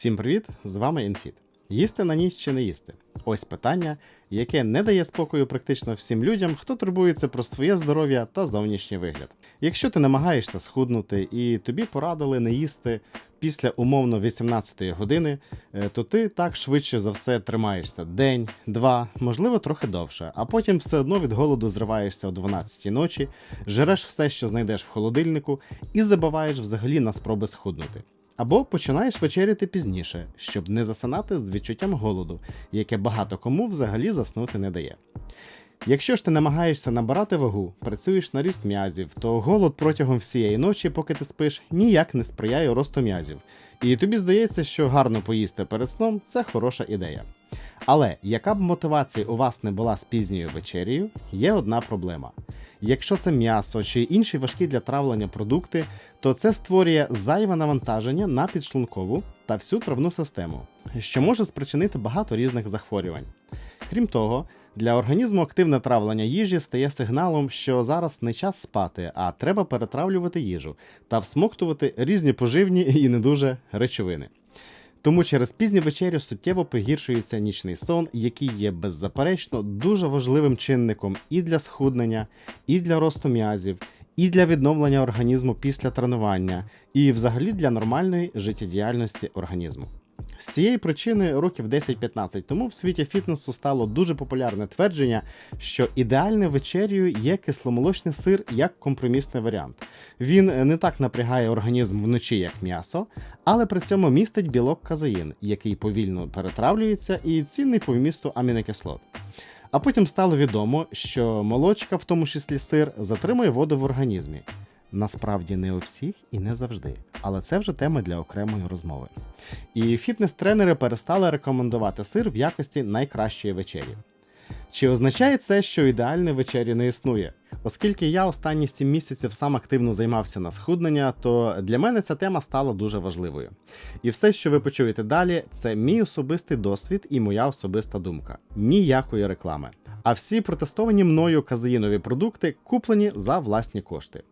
Всім привіт! З вами Інфіт. Їсти на ніч чи не їсти? Ось питання, яке не дає спокою практично всім людям, хто турбується про своє здоров'я та зовнішній вигляд. Якщо ти намагаєшся схуднути і тобі порадили не їсти після умовно 18-ї години, е, то ти так швидше за все тримаєшся день, два, можливо, трохи довше, а потім все одно від голоду зриваєшся о 12 ночі, жереш все, що знайдеш в холодильнику, і забиваєш взагалі на спроби схуднути. Або починаєш вечеряти пізніше, щоб не засинати з відчуттям голоду, яке багато кому взагалі заснути не дає. Якщо ж ти намагаєшся набирати вагу, працюєш на ріст м'язів, то голод протягом всієї ночі, поки ти спиш, ніяк не сприяє росту м'язів. І тобі здається, що гарно поїсти перед сном це хороша ідея. Але яка б мотивація у вас не була з пізньою вечерею, є одна проблема. Якщо це м'ясо чи інші важкі для травлення продукти, то це створює зайве навантаження на підшлункову та всю травну систему, що може спричинити багато різних захворювань. Крім того, для організму активне травлення їжі стає сигналом, що зараз не час спати, а треба перетравлювати їжу та всмоктувати різні поживні і не дуже речовини. Тому через пізню вечерю суттєво погіршується нічний сон, який є беззаперечно дуже важливим чинником і для схуднення, і для росту м'язів, і для відновлення організму після тренування, і взагалі для нормальної життєдіяльності організму. З цієї причини років 10-15 тому в світі фітнесу стало дуже популярне твердження, що ідеальною вечерю є кисломолочний сир як компромісний варіант. Він не так напрягає організм вночі, як м'ясо, але при цьому містить білок казеїн, який повільно перетравлюється і цінний по вмісту амінокислот. А потім стало відомо, що молочка, в тому числі сир, затримує воду в організмі. Насправді не у всіх і не завжди, але це вже тема для окремої розмови. І фітнес-тренери перестали рекомендувати сир в якості найкращої вечері. Чи означає це, що ідеальної вечері не існує? Оскільки я останні 7 місяців сам активно займався на схуднення, то для мене ця тема стала дуже важливою. І все, що ви почуєте далі, це мій особистий досвід і моя особиста думка. Ніякої реклами. А всі протестовані мною казеїнові продукти куплені за власні кошти.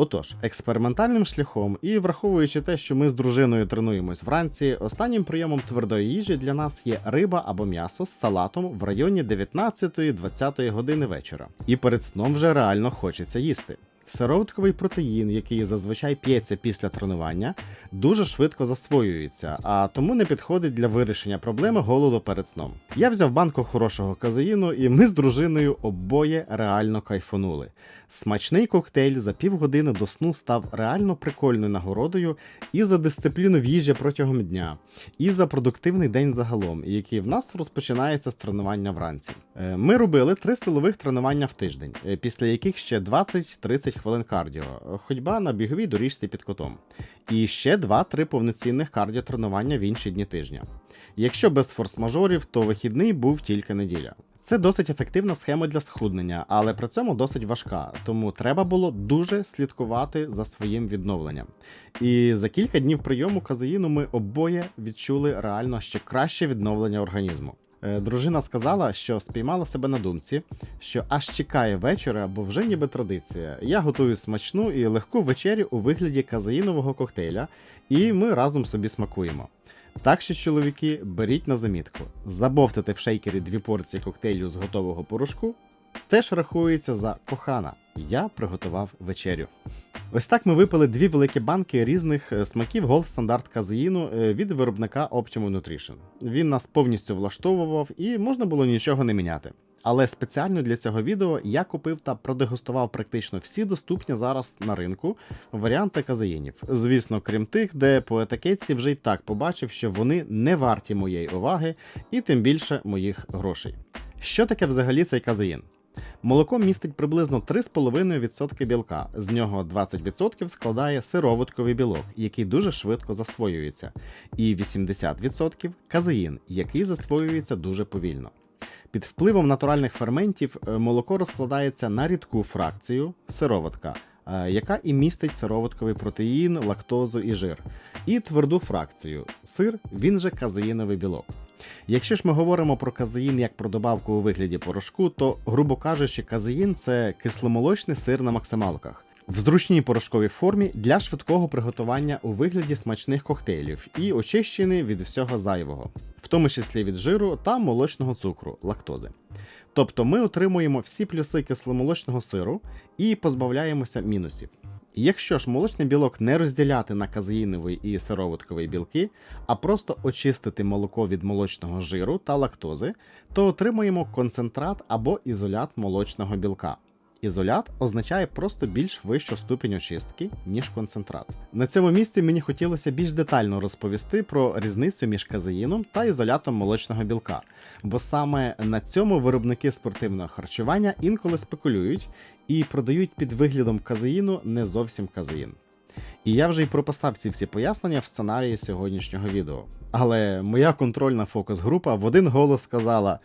Отож, експериментальним шляхом і враховуючи те, що ми з дружиною тренуємось вранці, останнім прийомом твердої їжі для нас є риба або м'ясо з салатом в районі 19-20 години вечора. І перед сном вже реально хочеться їсти. Сироватковий протеїн, який зазвичай п'ється після тренування, дуже швидко засвоюється, а тому не підходить для вирішення проблеми голоду перед сном. Я взяв банку хорошого казеїну, і ми з дружиною обоє реально кайфонули. Смачний коктейль за півгодини до сну став реально прикольною нагородою і за дисципліну в їжі протягом дня, і за продуктивний день загалом, який в нас розпочинається з тренування вранці. Е, Ми робили три силових тренування в тиждень, е, після яких ще 20-30 хвилин кардіо, ходьба на біговій доріжці під котом, і ще 2-3 повноцінних кардіотренування в інші дні тижня. Якщо без форс-мажорів, то вихідний був тільки неділя. Це досить ефективна схема для схуднення, але при цьому досить важка, тому треба було дуже слідкувати за своїм відновленням. І за кілька днів прийому казеїну ми обоє відчули реально ще краще відновлення організму. Е, Дружина сказала, що спіймала себе на думці, що аж чекає вечора, бо вже ніби традиція. Я готую смачну і легку вечерю у вигляді казеїнового коктейля, і ми разом собі смакуємо. Так що, чоловіки, беріть на замітку, забовтати в шейкері дві порції коктейлю з готового порошку. Теж рахується за кохана. Я приготував вечерю. Ось так ми випили дві великі банки різних е, смаків Gold стандарт казеїну е, від виробника Optimum Nutrition. Він нас повністю влаштовував і можна було нічого не міняти. Але спеціально для цього відео я купив та продегустував практично всі доступні зараз на ринку варіанти казеїнів. Звісно, крім тих, де по етикетці вже й так побачив, що вони не варті моєї уваги і тим більше моїх грошей. Що таке взагалі цей казеїн? Молоко містить приблизно 3,5% білка, з нього 20% складає сироватковий білок, який дуже швидко засвоюється, і 80% казеїн, який засвоюється дуже повільно. Під впливом натуральних ферментів е, молоко розкладається на рідку фракцію сироватка, е, яка і містить сироватковий протеїн, лактозу і жир, і тверду фракцію сир, він же казеїновий білок. Якщо ж ми говоримо про казеїн як про добавку у вигляді порошку, то, грубо кажучи, казеїн це кисломолочний сир на максималках. в зручній порошковій формі для швидкого приготування у вигляді смачних коктейлів і очищений від всього зайвого, в тому числі від жиру та молочного цукру, лактози. Тобто ми отримуємо всі плюси кисломолочного сиру і позбавляємося мінусів. Якщо ж молочний білок не розділяти на казеїновий і сироватковий білки, а просто очистити молоко від молочного жиру та лактози, то отримуємо концентрат або ізолят молочного білка. Ізолят означає просто більш вищу ступінь очистки, ніж концентрат. На цьому місці мені хотілося більш детально розповісти про різницю між казеїном та ізолятом молочного білка, бо саме на цьому виробники спортивного харчування інколи спекулюють і продають під виглядом казеїну не зовсім казеїн. І я вже й прописав ці всі пояснення в сценарії сьогоднішнього відео. Але моя контрольна фокус-група в один голос сказала,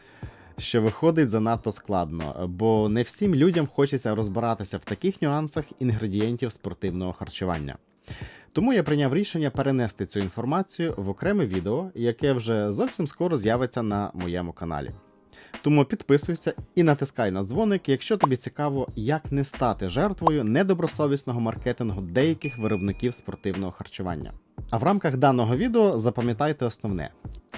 що виходить занадто складно, бо не всім людям хочеться розбиратися в таких нюансах інгредієнтів спортивного харчування. Тому я прийняв рішення перенести цю інформацію в окреме відео, яке вже зовсім скоро з'явиться на моєму каналі. Тому підписуйся і натискай на дзвоник, якщо тобі цікаво, як не стати жертвою недобросовісного маркетингу деяких виробників спортивного харчування. А в рамках даного відео запам'ятайте основне: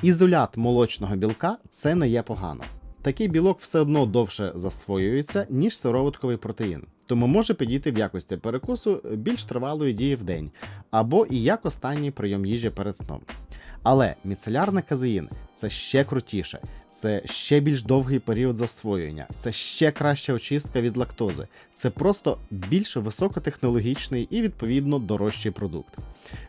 ізолят молочного білка це не є погано. Такий білок все одно довше засвоюється, ніж сироватковий протеїн, тому може підійти в якості перекусу більш тривалої дії в день, або і як останній прийом їжі перед сном. Але міцелярний казеїн це ще крутіше, це ще більш довгий період засвоєння, це ще краща очистка від лактози. Це просто більш високотехнологічний і відповідно дорожчий продукт.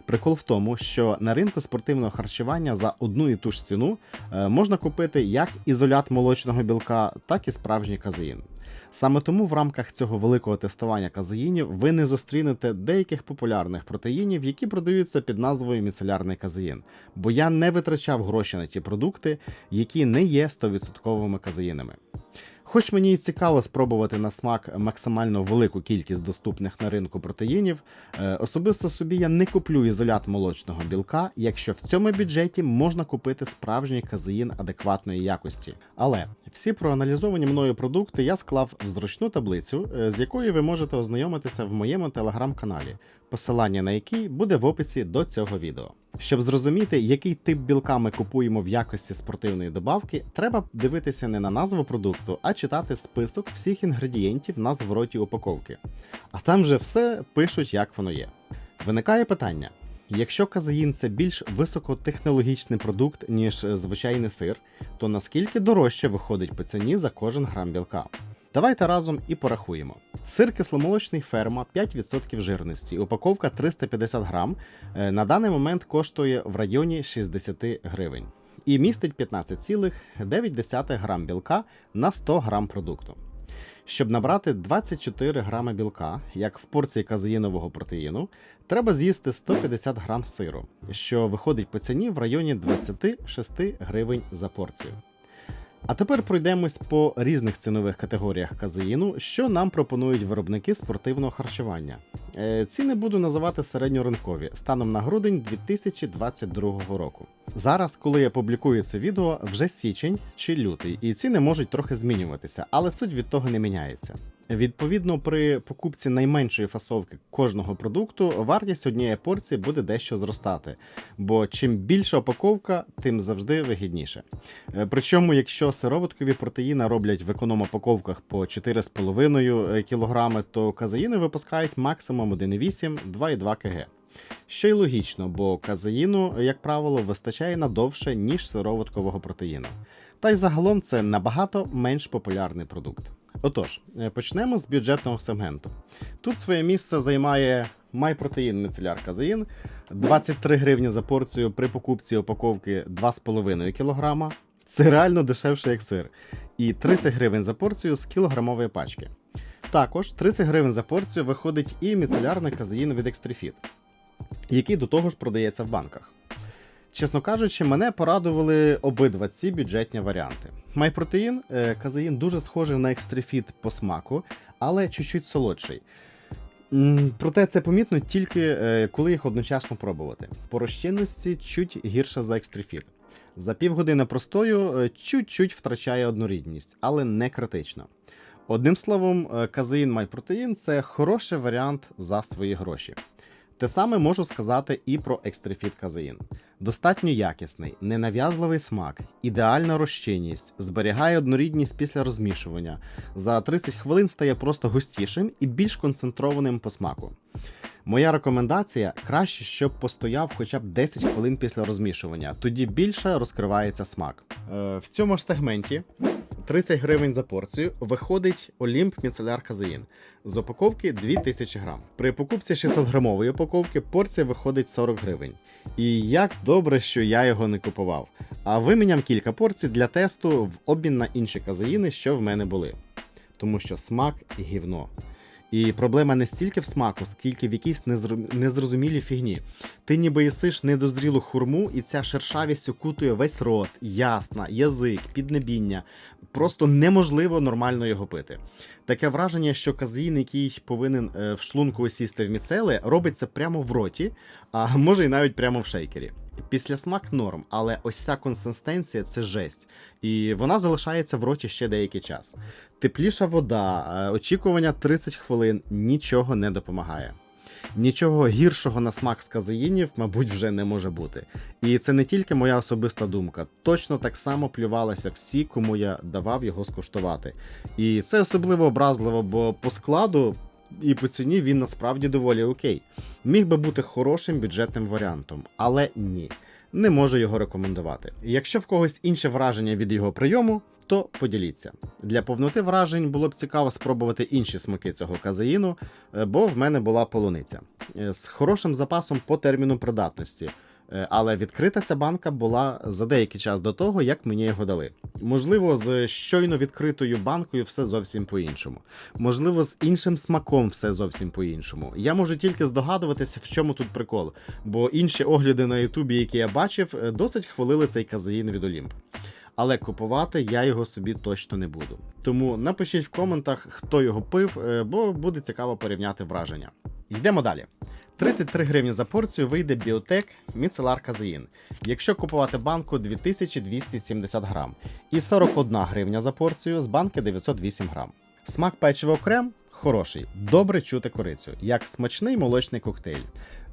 Прикол в тому, що на ринку спортивного харчування за одну і ту ж ціну е, можна купити як ізолят молочного білка, так і справжній казеїн. Саме тому в рамках цього великого тестування казеїнів ви не зустрінете деяких популярних протеїнів, які продаються під назвою міцелярний казеїн, бо я не витрачав гроші на ті продукти, які не є 100% казеїнами. Хоч мені і цікаво спробувати на смак максимально велику кількість доступних на ринку протеїнів, е, особисто собі я не куплю ізолят молочного білка, якщо в цьому бюджеті можна купити справжній казеїн адекватної якості. Але всі проаналізовані мною продукти я склав в зручну таблицю, е, з якою ви можете ознайомитися в моєму телеграм-каналі, посилання на який буде в описі до цього відео. Щоб зрозуміти, який тип білка ми купуємо в якості спортивної добавки, треба дивитися не на назву продукту, а читати список всіх інгредієнтів на звороті упаковки. А там же все пишуть, як воно є. Виникає питання: якщо казеїн це більш високотехнологічний продукт, ніж звичайний сир, то наскільки дорожче виходить по ціні за кожен грам білка? Давайте разом і порахуємо. Сир кисломолочний ферма 5% жирності, упаковка 350 грам, е, на даний момент коштує в районі 60 гривень і містить 15,9 грам білка на 100 грам продукту. Щоб набрати 24 грами білка, як в порції казеїнового протеїну, треба з'їсти 150 грам сиру, що виходить по ціні в районі 26 гривень за порцію. А тепер пройдемось по різних цінових категоріях казеїну, що нам пропонують виробники спортивного харчування. Е, ціни буду називати середньоринкові станом на грудень 2022 року. Зараз, коли я публікую це відео, вже січень чи лютий, і ціни можуть трохи змінюватися, але суть від того не міняється. Відповідно, при покупці найменшої фасовки кожного продукту вартість однієї порції буде дещо зростати, бо чим більша упаковка, тим завжди вигідніше. Е, Причому, якщо сироваткові протеїни роблять в економ-упаковках по 4,5 кг, то казеїни випускають максимум 1,8-2,2 кг. Що й логічно, бо казеїну, як правило, вистачає надовше, ніж сироваткового протеїну. Та й загалом це набагато менш популярний продукт. Отож, е, почнемо з бюджетного сегменту. Тут своє місце займає майпротеїн мицеляр казеїн, 23 гривні за порцію при покупці упаковки 2,5 кг. Це реально дешевше, як сир. І 30 гривень за порцію з кілограмової пачки. Також 30 гривень за порцію виходить і міцелярний казеїн від Extrafit, який до того ж продається в банках. Чесно кажучи, мене порадували обидва ці бюджетні варіанти. Майпротеїн, е, казеїн дуже схожий на екстрефіт по смаку, але чуть-чуть солодший. Проте це помітно тільки е, коли їх одночасно пробувати. По розчинності чуть гірше за екстрефіт. За півгодини простою е, чуть-чуть втрачає однорідність, але не критично. Одним словом, казеїн MyProtein – це хороший варіант за свої гроші. Те саме можу сказати і про екстрифіт казеїн. Достатньо якісний, ненав'язливий смак, ідеальна розчинність, зберігає однорідність після розмішування. За 30 хвилин стає просто густішим і більш концентрованим по смаку. Моя рекомендація краще, щоб постояв хоча б 10 хвилин після розмішування, тоді більше розкривається смак. Е, в цьому ж сегменті 30 гривень за порцію виходить Олімп міцеляр казеїн з упаковки 2000 грам. При покупці 600 грамової упаковки порція виходить 40 гривень. І як добре, що я його не купував. А виміняв кілька порцій для тесту в обмін на інші казеїни, що в мене були. Тому що смак гівно. І проблема не стільки в смаку, скільки в якійсь незр- незрозумілій фігні. Ти ніби їсиш недозрілу хурму, і ця шершавість окутує весь рот, ясна, язик, піднебіння. Просто неможливо нормально його пити. Таке враження, що казеїн, який повинен е, в шлунку осісти в міцели, робиться прямо в роті, а може і навіть прямо в шейкері. Після смак норм, але ось ця консистенція це жесть. І вона залишається в роті ще деякий час. Тепліша вода, е, очікування 30 хвилин нічого не допомагає. Нічого гіршого на смак з казеїнів, мабуть, вже не може бути. І це не тільки моя особиста думка. Точно так само плювалися всі, кому я давав його скуштувати. І це особливо образливо, бо по складу і по ціні він насправді доволі окей. Міг би бути хорошим бюджетним варіантом, але ні. Не можу його рекомендувати. Якщо в когось інше враження від його прийому, то поділіться. Для повноти вражень було б цікаво спробувати інші смаки цього казеїну, е, бо в мене була полуниця Е, з хорошим запасом по терміну придатності. Е, Але відкрита ця банка була за деякий час до того, як мені його дали. Можливо, з щойно відкритою банкою все зовсім по-іншому. Можливо, з іншим смаком все зовсім по-іншому. Я можу тільки здогадуватися, в чому тут прикол, бо інші огляди на Ютубі, які я бачив, е, досить хвалили цей казеїн від Олімп. Але купувати я його собі точно не буду. Тому напишіть в коментах, хто його пив, е, бо буде цікаво порівняти враження. Йдемо далі. 33 гривні за порцію вийде біотек міцелар казеїн, якщо купувати банку 2270 грам, і 41 гривня за порцію з банки 908 грам. Смак печива окрем хороший, добре чути корицю, як смачний молочний коктейль.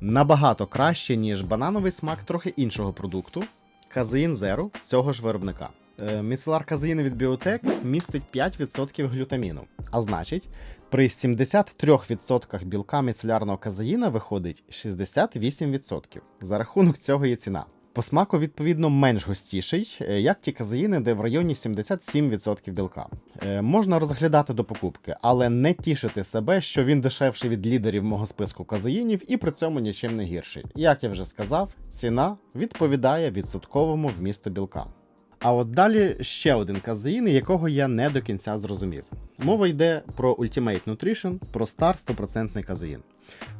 Набагато краще, ніж банановий смак трохи іншого продукту, казеїн Zero цього ж виробника. Е, Міцелар казеїну від Біотек містить 5% глютаміну, а значить, при 73% білка міцелярного казеїна виходить 68%. За рахунок цього є ціна. По смаку, відповідно, менш густіший, е, як ті казеїни, де в районі 77% білка. Е, можна розглядати до покупки, але не тішити себе, що він дешевший від лідерів мого списку казеїнів і при цьому нічим не гірший. Як я вже сказав, ціна відповідає відсотковому вмісту білка. А от далі ще один казеїн, якого я не до кінця зрозумів. Мова йде про Ultimate Nutrition, про стар 100% казеїн.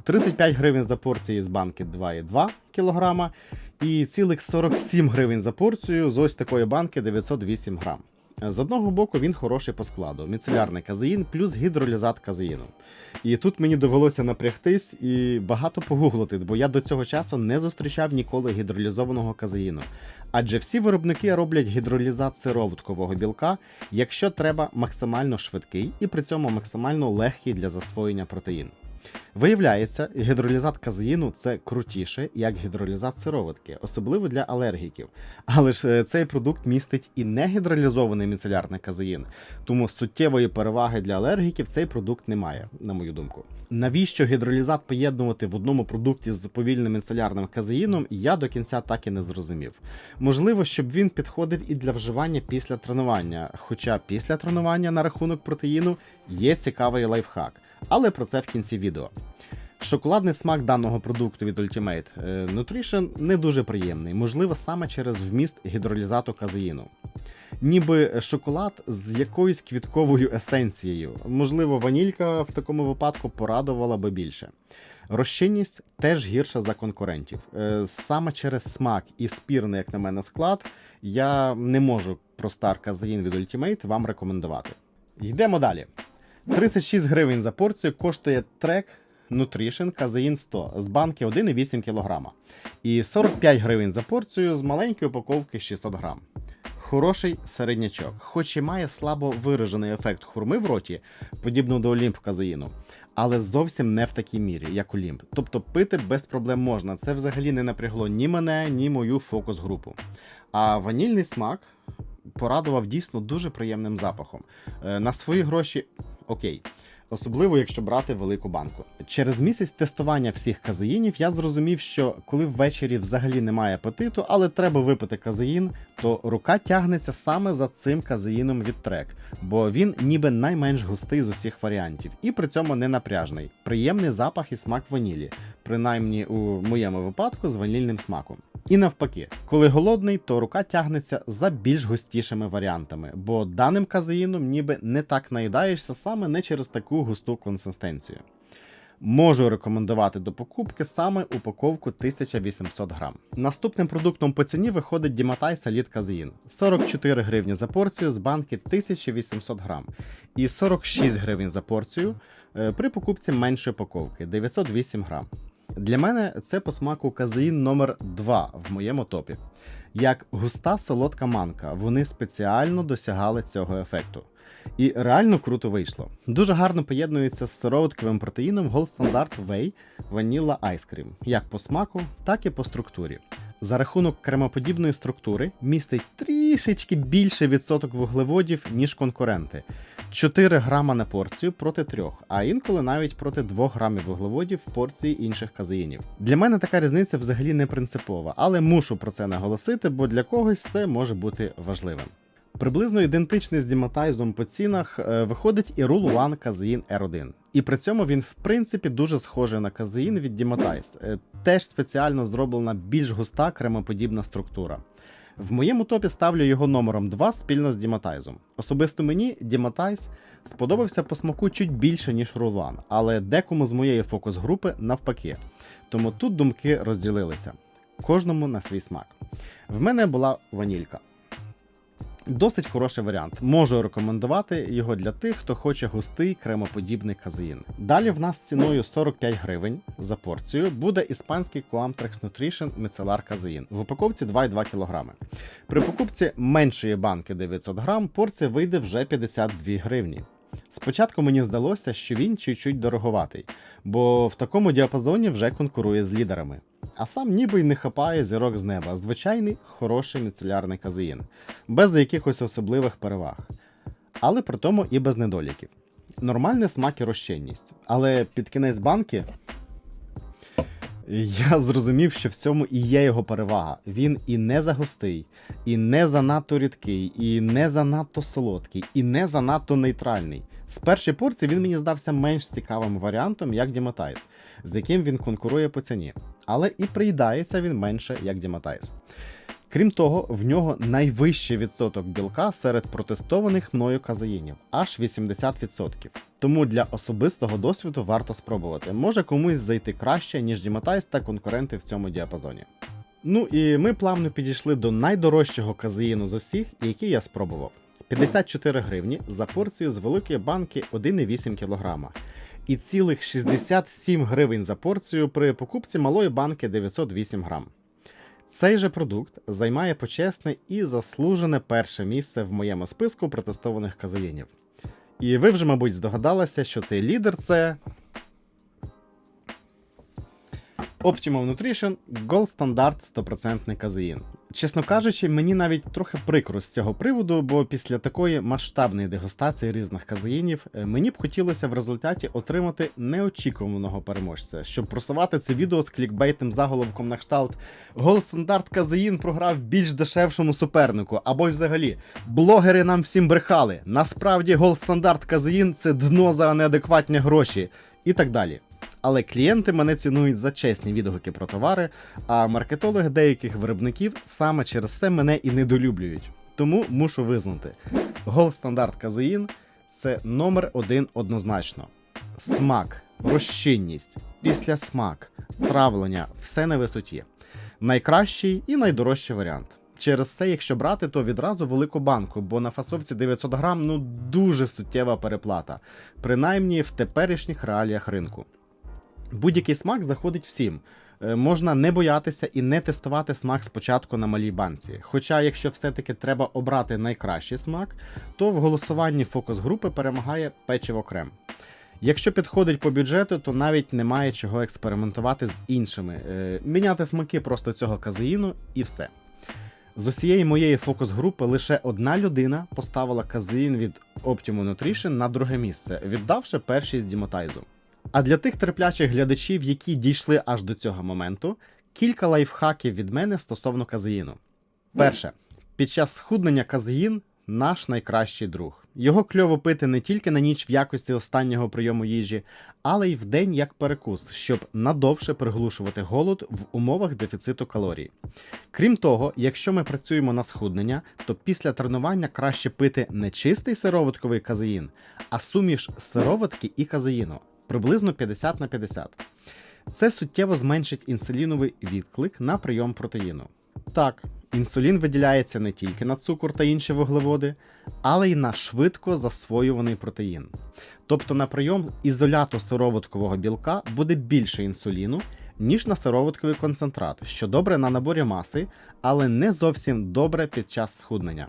35 гривень за порцію з банки 2,2 кг і цілих 47 гривень за порцію з ось такої банки 908 грам. З одного боку, він хороший по складу: міцелярний казеїн плюс гідролізат казеїну. І тут мені довелося напрягтись і багато погуглити, бо я до цього часу не зустрічав ніколи гідролізованого казеїну. Адже всі виробники роблять гідролізат сироваткового білка, якщо треба максимально швидкий і при цьому максимально легкий для засвоєння протеїн. Виявляється, гідролізат казеїну це крутіше, як гідролізат сироватки, особливо для алергіків. Але ж е, цей продукт містить і не гідролізований міцелярний казеїн, тому суттєвої переваги для алергіків цей продукт не має, на мою думку. Навіщо гідролізат поєднувати в одному продукті з повільним міцелярним казеїном, я до кінця так і не зрозумів. Можливо, щоб він підходив і для вживання після тренування, хоча після тренування на рахунок протеїну є цікавий лайфхак але про це в кінці відео. Шоколадний смак даного продукту від Ultimate е, Nutrition не дуже приємний, можливо, саме через вміст гідролізату казеїну. Ніби шоколад з якоюсь квітковою есенцією. Можливо, ванілька в такому випадку порадувала би більше. Розчинність теж гірша за конкурентів. Е, Саме через смак і спірний, як на мене, склад, я не можу про стар казеїн від Ultimate вам рекомендувати. Йдемо далі. 36 гривень за порцію коштує трек Nutrition Казеїн 100 з банки 1,8 кг. І 45 гривень за порцію з маленької упаковки 600 грам. Хороший середнячок, хоч і має слабо виражений ефект хурми в роті, подібно до олімп казеїну, але зовсім не в такій мірі, як олімп. Тобто пити без проблем можна. Це взагалі не напрягло ні мене, ні мою фокус-групу. А ванільний смак порадував дійсно дуже приємним запахом. Е, На свої гроші окей. Особливо, якщо брати велику банку. Через місяць тестування всіх казеїнів я зрозумів, що коли ввечері взагалі немає апетиту, але треба випити казеїн, то рука тягнеться саме за цим казеїном від трек, бо він ніби найменш густий з усіх варіантів, і при цьому не напряжний. Приємний запах і смак ванілі, принаймні у моєму випадку з ванільним смаком. І навпаки, коли голодний, то рука тягнеться за більш густішими варіантами, бо даним казеїном ніби не так наїдаєшся саме не через таку густу консистенцію. Можу рекомендувати до покупки саме упаковку 1800 грам. Наступним продуктом по ціні виходить Діматай Саліт Казеїн 44 гривні за порцію з банки 1800 грам і 46 гривень за порцію е, при покупці меншої упаковки 908 грам. Для мене це по смаку казеїн номер 2 в моєму топі. Як густа солодка манка, вони спеціально досягали цього ефекту. І реально круто вийшло. Дуже гарно поєднується з сироватковим протеїном Gold Standard Whey Vanilla Ice Cream, як по смаку, так і по структурі. За рахунок кремоподібної структури містить трішечки більше відсоток вуглеводів, ніж конкуренти. 4 грама на порцію проти 3, а інколи навіть проти 2 грамів вуглеводів в порції інших казеїнів. Для мене така різниця взагалі не принципова, але мушу про це наголосити, бо для когось це може бути важливим. Приблизно ідентичний з Діматайзом по цінах е, виходить і Rule One Казеїн R1. І при цьому він, в принципі, дуже схожий на казеїн від Діматайз. Е, Теж спеціально зроблена більш густа кремоподібна структура. В моєму топі ставлю його номером 2 спільно з Діматайзом. Особисто мені Діматайз сподобався по смаку чуть більше, ніж Рулан, але декому з моєї фокус-групи навпаки. Тому тут думки розділилися. Кожному на свій смак. В мене була ванілька. Досить хороший варіант. Можу рекомендувати його для тих, хто хоче густий кремоподібний казеїн. Далі в нас ціною 45 гривень за порцію буде іспанський Coamtrex Nutrition Micellar казеїн в упаковці 2,2 кг. При покупці меншої банки 900 грам порція вийде вже 52 гривні. Спочатку мені здалося, що він чуть-чуть дороговатий, бо в такому діапазоні вже конкурує з лідерами. А сам ніби й не хапає зірок з неба, звичайний хороший міцелярний казеїн, без якихось особливих переваг, але при тому і без недоліків. Нормальний смак і розчинність, але під кінець банки я зрозумів, що в цьому і є його перевага. Він і не загустий, і не занадто рідкий, і не занадто солодкий, і не занадто нейтральний. З першої порції він мені здався менш цікавим варіантом, як Діматайс, з яким він конкурує по ціні. Але і приїдається він менше, як Діматайз. Крім того, в нього найвищий відсоток білка серед протестованих мною казеїнів аж 80%. Тому для особистого досвіду варто спробувати. Може комусь зайти краще, ніж Діматайз та конкуренти в цьому діапазоні. Ну і ми плавно підійшли до найдорожчого казеїну з усіх, який я спробував. 54 гривні за порцію з великої банки 1,8 кг. І цілих 67 гривень за порцію при покупці малої банки 908 грам. Цей же продукт займає почесне і заслужене перше місце в моєму списку протестованих казеїнів. І ви вже, мабуть, здогадалися, що цей лідер це. Optimum Nutrition Gold Standard 100% казеїн. Чесно кажучи, мені навіть трохи прикро з цього приводу, бо після такої масштабної дегустації різних казеїнів е, мені б хотілося в результаті отримати неочікуваного переможця, щоб просувати це відео з клікбейтним заголовком на кшталт Standard казеїн програв більш дешевшому супернику, або й взагалі блогери нам всім брехали. Насправді Standard казеїн це дно за неадекватні гроші і так далі. Але клієнти мене цінують за чесні відгуки про товари, а маркетологи деяких виробників саме через це мене і недолюблюють. Тому мушу визнати: Gold Standard казеїн це номер один однозначно. Смак, розчинність, післясмак, травлення все на висоті. Найкращий і найдорожчий варіант. Через це, якщо брати, то відразу велику банку, бо на фасовці 900 грам ну дуже суттєва переплата, принаймні в теперішніх реаліях ринку. Будь-який смак заходить всім. Е, Можна не боятися і не тестувати смак спочатку на малій банці. Хоча, якщо все-таки треба обрати найкращий смак, то в голосуванні фокус групи перемагає печиво крем. Якщо підходить по бюджету, то навіть немає чого експериментувати з іншими. Е, Міняти смаки просто цього казеїну і все. З усієї моєї фокус-групи лише одна людина поставила казеїн від Optimum Nutrition на друге місце, віддавши першість Дімотайзу. А для тих терплячих глядачів, які дійшли аж до цього моменту, кілька лайфхаків від мене стосовно казеїну. Перше, під час схуднення казеїн наш найкращий друг. Його кльово пити не тільки на ніч в якості останнього прийому їжі, але й в день як перекус, щоб надовше приглушувати голод в умовах дефіциту калорій. Крім того, якщо ми працюємо на схуднення, то після тренування краще пити не чистий сироватковий казеїн, а суміш сироватки і казеїну приблизно 50 на 50. Це суттєво зменшить інсуліновий відклик на прийом протеїну. Так, інсулін виділяється не тільки на цукор та інші вуглеводи, але й на швидко засвоюваний протеїн. Тобто на прийом ізоляту сироваткового білка буде більше інсуліну, ніж на сироватковий концентрат, що добре на наборі маси, але не зовсім добре під час схуднення.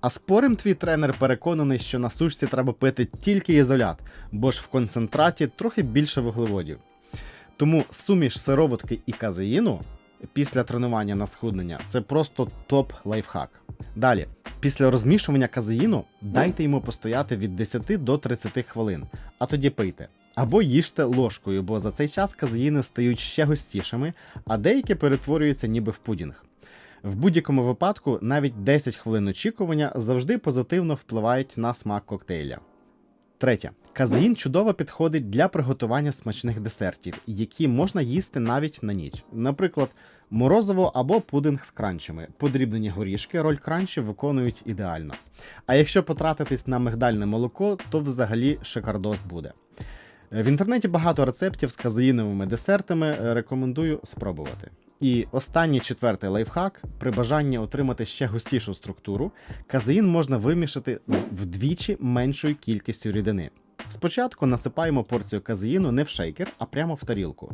А спорим твій тренер переконаний, що на сушці треба пити тільки ізолят, бо ж в концентраті трохи більше вуглеводів. Тому суміш сироватки і казеїну після тренування на схуднення це просто топ лайфхак. Далі, після розмішування казеїну дайте йому постояти від 10 до 30 хвилин, а тоді пийте. Або їжте ложкою, бо за цей час казеїни стають ще густішими, а деякі перетворюються ніби в пудінг. В будь-якому випадку навіть 10 хвилин очікування завжди позитивно впливають на смак коктейля. Третє. Казеїн чудово підходить для приготування смачних десертів, які можна їсти навіть на ніч. Наприклад, морозиво або пудинг з кранчами. Подрібнені горішки роль кранчів виконують ідеально. А якщо потратитись на мигдальне молоко, то взагалі шикардос буде. В інтернеті багато рецептів з казеїновими десертами е, рекомендую спробувати. І останній четвертий лайфхак: при бажанні отримати ще густішу структуру, казеїн можна вимішати з вдвічі меншою кількістю рідини. Спочатку насипаємо порцію казеїну не в шейкер, а прямо в тарілку,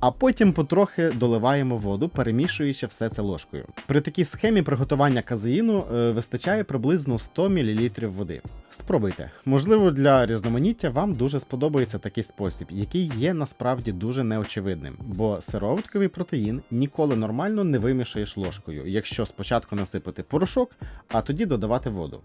а потім потрохи доливаємо воду, перемішуючи все це ложкою. При такій схемі приготування казеїну е, вистачає приблизно 100 мл води. Спробуйте. Можливо, для різноманіття вам дуже сподобається такий спосіб, який є насправді дуже неочевидним, бо сироватковий протеїн ніколи нормально не вимішаєш ложкою, якщо спочатку насипати порошок, а тоді додавати воду.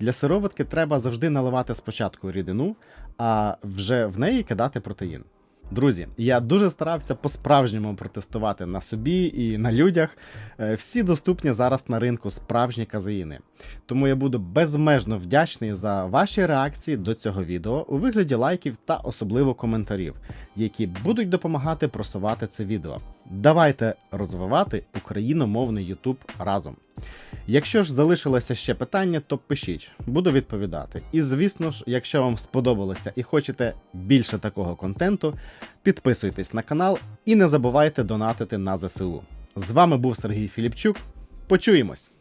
Для сироватки треба завжди наливати спочатку рідину, а вже в неї кидати протеїн. Друзі, я дуже старався по-справжньому протестувати на собі і на людях. Е, Всі доступні зараз на ринку справжні казеїни. Тому я буду безмежно вдячний за ваші реакції до цього відео у вигляді лайків та особливо коментарів, які будуть допомагати просувати це відео. Давайте розвивати україномовний YouTube разом. Якщо ж залишилося ще питання, то пишіть, буду відповідати. І звісно ж, якщо вам сподобалося і хочете більше такого контенту, підписуйтесь на канал і не забувайте донатити на ЗСУ. З вами був Сергій Філіпчук. Почуємось!